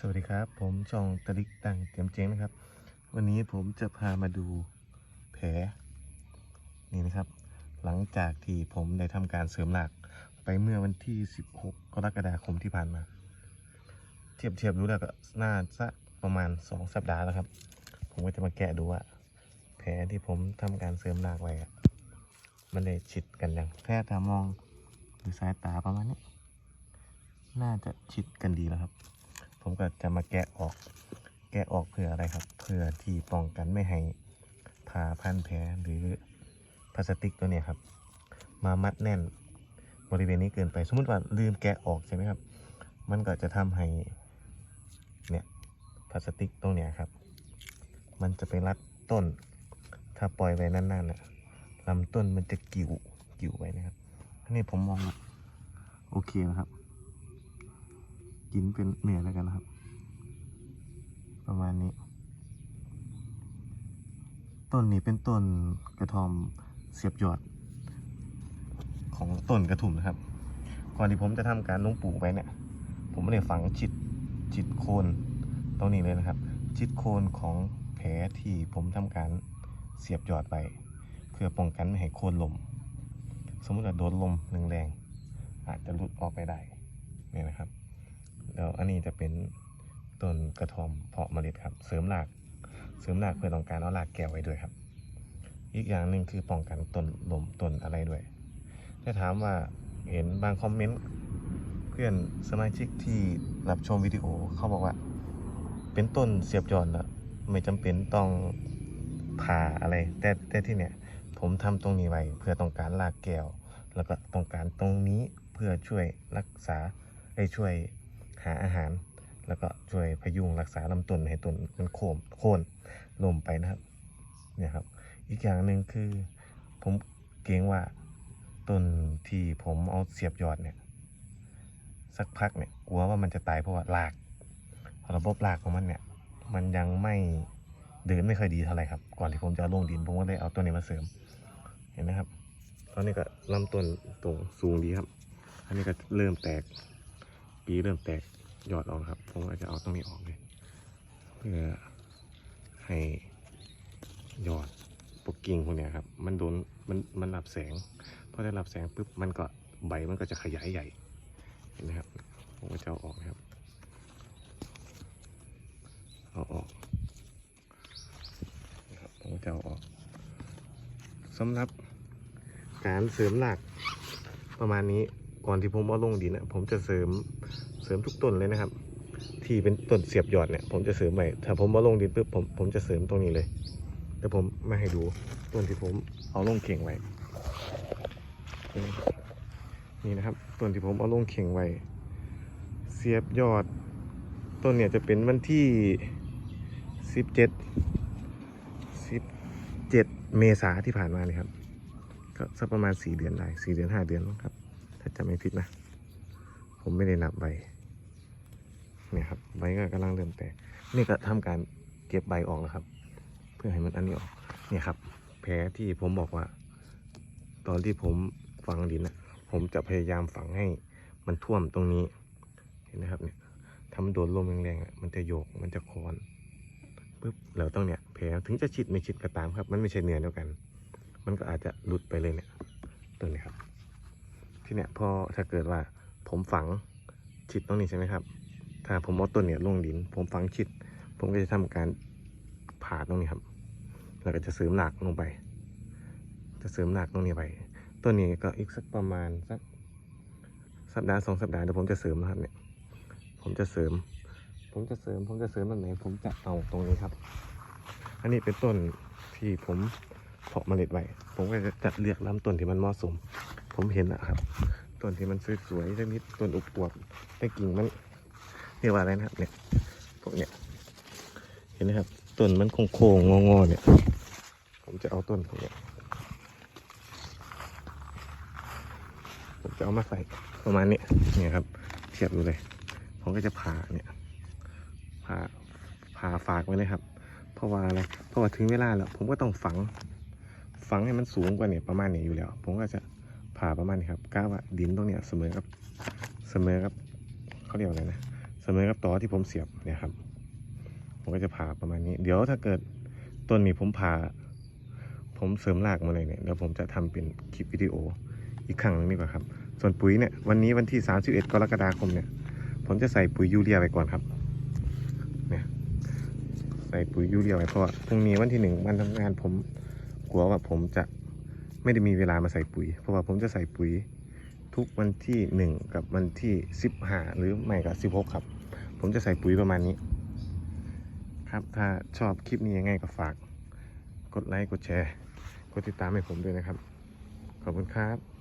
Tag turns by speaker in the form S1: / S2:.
S1: สวัสดีครับ ผมจองตะลิกตังเตรียมเจ๊งนะครับ วันนี้ผมจะพามาดูแผลนี่นะครับ หลังจากที่ผมได้ทำการเสริมหลักไปเมื่อวันที่ 16 กรกฎาคมที่ผ่านมา เทียบเทียบดูแล้วก็น่าจะประมาณ 2 สัปดาห์แล้วครับ ผมก็จะมาแกะดูว่า แผลที่ผมทำการเสริมหลักไว้มันได้ชิดกันยังแค่ตามองดูสายตาประมาณนี้น่าจะชิดกันดีแล้วครับ ผมก็จะมาแกะออก แกะออกเพื่ออะไรครับ เพื่อที่ป้องกันไม่ให้ผ่าพันแผลหรือพลาสติกตัวเนี้ยครับ มามัดแน่นบริเวณนี้เกินไป สมมติว่าลืมแกะออกใช่ไหมครับ มันก็จะทำให้เนี่ยพลาสติกตรงเนี้ยครับ มันจะไปรัดต้น ถ้าปล่อยไว้นานๆน่ะลำต้นมันจะกิ่วกิ่วไว้นะครับอันนี้ผมมองโอเคนะครับ กินเป็นเนื้อแล้วกันนะครับ ประมาณนี้ ต้นนี้เป็นต้นกระทอมเสียบยอด ของต้นกระถุมนะครับ ก่อนที่ผมจะทำการลงปลูกไปเนี่ย ผมไม่ได้ฝังจิตจิตโคนตรงนี้เลยนะครับจิตโคนของแผลที่ผมทำการเสียบยอดไปเพื่อป้องกันไม่ให้โคนลม สมมติว่าโดนลมแรงๆอาจจะหลุดออกไปได้เนี่ยนะครับ แล้วอันนี้จะเป็นต้นกระทอมเพาะเมล็ดครับ เสริมรากเสริมรากเพื่อต้องการเอารากแก้วไว้ด้วยครับ อีกอย่างหนึ่งคือป้องกันต้นลมต้นอะไรด้วยถ้าถามว่าเห็นบางคอมเมนต์เพื่อนสมาชิกที่รับชมวิดีโอเขาบอกว่า เป็นต้นเสียบยอดแล้วไม่จำเป็นต้องผ่าอะไร แต่แต่ที่เนี่ยผมทำตรงนี้ไว้เพื่อต้องการรากแก้ว แล้วก็ต้องการตรงนี้เพื่อช่วยรักษาได้ช่วย หาอาหาร แล้วก็ช่วยพยุงรักษาลำต้นให้ต้นมันโค่นโค่นลมไปนะครับเนี่ยครับ อีกอย่างหนึ่งคือผมเกรงว่าต้นที่ผมเอาเสียบยอดเนี่ย สักพักเนี่ยกลัวว่ามันจะตายเพราะว่ารากระบบรากของมันเนี่ย มันยังไม่เดินไม่ค่อยดีเท่าไหร่ครับ ก่อนที่ผมจะเอาลงดินผมก็เลยเอาตัวนี้มาเสริม เห็นไหมครับ ตอนนี้ก็ลำต้นตรงสูงดีครับ อันนี้ก็เริ่มแตกปีเริ่มแตก ยอดออกครับ ผมก็จจะเอาตรงนี้ออกเลยเพื่อให้ยอดปกกิ่งพวกเนี้ยครับ มันโดนมันมันรับแสงพอได้รับแสงปุ๊บมันก็ใบมันก็จะขยายใหญ่เห็นไหมครับผมก็จะเอาออกนะครับเอาออกนะครับผมจะเอาออกสำหรับการเสริมหลักประมาณนี้ก่อนที่ผมเอาลงดินนะผมจะเสริม เสริมทุกต้นเลยนะครับ ที่เป็นต้นเสียบยอดเนี่ยผมจะเสริมไปถ้าผมเอาลงดินปุ๊บผมผมจะเสริมตรงนี้เลย แต่ผมไม่ให้ดูต้นที่ผมเอาลงเข่งไว้ นี่นะครับต้นที่ผมเอาลงเข่งไว้ เสียบยอด ต้นเนี่ยจะเป็นวันที่สิบเจ็ดสิบเจ็ดเมษาที่ผ่านมาเลยครับก็สักประมาณสี่เดือนได้สี่เดือนห้าเดือนครับ ถ้าจำไม่ผิดนะ ผมไม่ได้นับใบ เนี่ยครับใบก็กำลังเริ่มแตกนี่ก็ทำการเก็บใบออกแล้วครับ เพื่อให้มันอันนี้ออกเนี่ยครับ แผลที่ผมบอกว่า ตอนที่ผมฝังดินนะผมจะพยายามฝังให้มันท่วมตรงนี้ เห็นไหมครับเนี่ยถ้าโดนลมแรงๆอะมันจะโยกมันจะคอนปุ๊บแล้วต้องเนี่ยแผลถึงจะชิดไม่ชิดก็ตามครับ มันไม่ใช่เนื้อเดียวกัน มันก็อาจจะหลุดไปเลยเนี่ยตัวนี้ครับ ที่เนี่ยพอถ้าเกิดว่าผมฝังชิดตรงนี้ใช่ไหมครับ ถ้าผมเอาต้นเนี่ยลงดิน ผมฝังชิด ผมก็จะทำการผ่าตรงนี้ครับ แล้วก็จะเสริมหลักลงไป จะเสริมหลักตรงนี้ไป ต้นนี้ก็อีกสักประมาณสักสัปดาห์สองสัปดาห์เดี๋ยวผมจะเสริมนะครับเนี่ย ผมจะเสริม ผมจะเสริม ผมจะเสริมตรงไหน ผมจะเอาตรงนี้ครับ อันนี้เป็นต้นที่ผมเพาะเมล็ดไว้ ผมก็จะจัดเลือกลำต้นที่มันเหมาะสม ผมเห็นนะครับ ต้นที่มันสวยๆสักนิด ต้นอุบอวบแต่กิ่งมัน เรียกว่าอะไรนะครับ เนี่ยพวกเนี้ยเห็นไหมครับต้นมันโค้งๆงอๆเนี่ย ผมจะเอาต้นพวกเนี้ยผมจะเอามาใส่ประมาณนี้เนี่ยครับ เทียบดูเลย ผมก็จะผ่าเนี่ยผ่าผ่าฝากไว้เลยครับ เพราะว่าอะไรเพราะว่าถึงเวลาแล้ว ผมก็ต้องฝัง ฝังให้มันสูงกว่าเนี่ยประมาณนี้อยู่แล้ว ผมก็จะผ่าประมาณนี้ครับก้าวดินตรงเนี้ยเสมอกับเสมอกับเขาเรียกว่าอะไรนะ เสเมอกับต่อที่ผมเสียบเนี่ยครับ ผมก็จะผ่าประมาณนี้ เดี๋ยวถ้าเกิดต้นนี้ผมผ่า ผมเสริมรากมาเลยเนี่ยเดี๋ยวผมจะทำเป็นคลิปวิดีโออีกครั้งหนึงดีกว่าครับ ส่วนปุ๋ยเนี่ยวันนี้วันที่ 31 กรกฎาคมเนี่ย ผมจะใส่ปุ๋ยยูเรียไปก่อนครับเนี่ยใส่ปุ๋ยยูเรียไว้เพราะว่าพรุ่งนี้วันที่หนึ่งวันทำงานผมกลัวว่าผมจะไม่ได้มีเวลามาใส่ปุ๋ย เพราะว่าผมจะใส่ปุ๋ยทุกวันที่หนึ่งกับวันที่สิบห้าหรือไม่ก็สิบหกครับ ผมจะใส่ปุ๋ยประมาณนี้ ครับถ้าชอบคลิปนี้ยังไงก็ฝาก กดไลค์กดแชร์ กดติดตามให้ผมด้วยนะครับ ขอบคุณครับ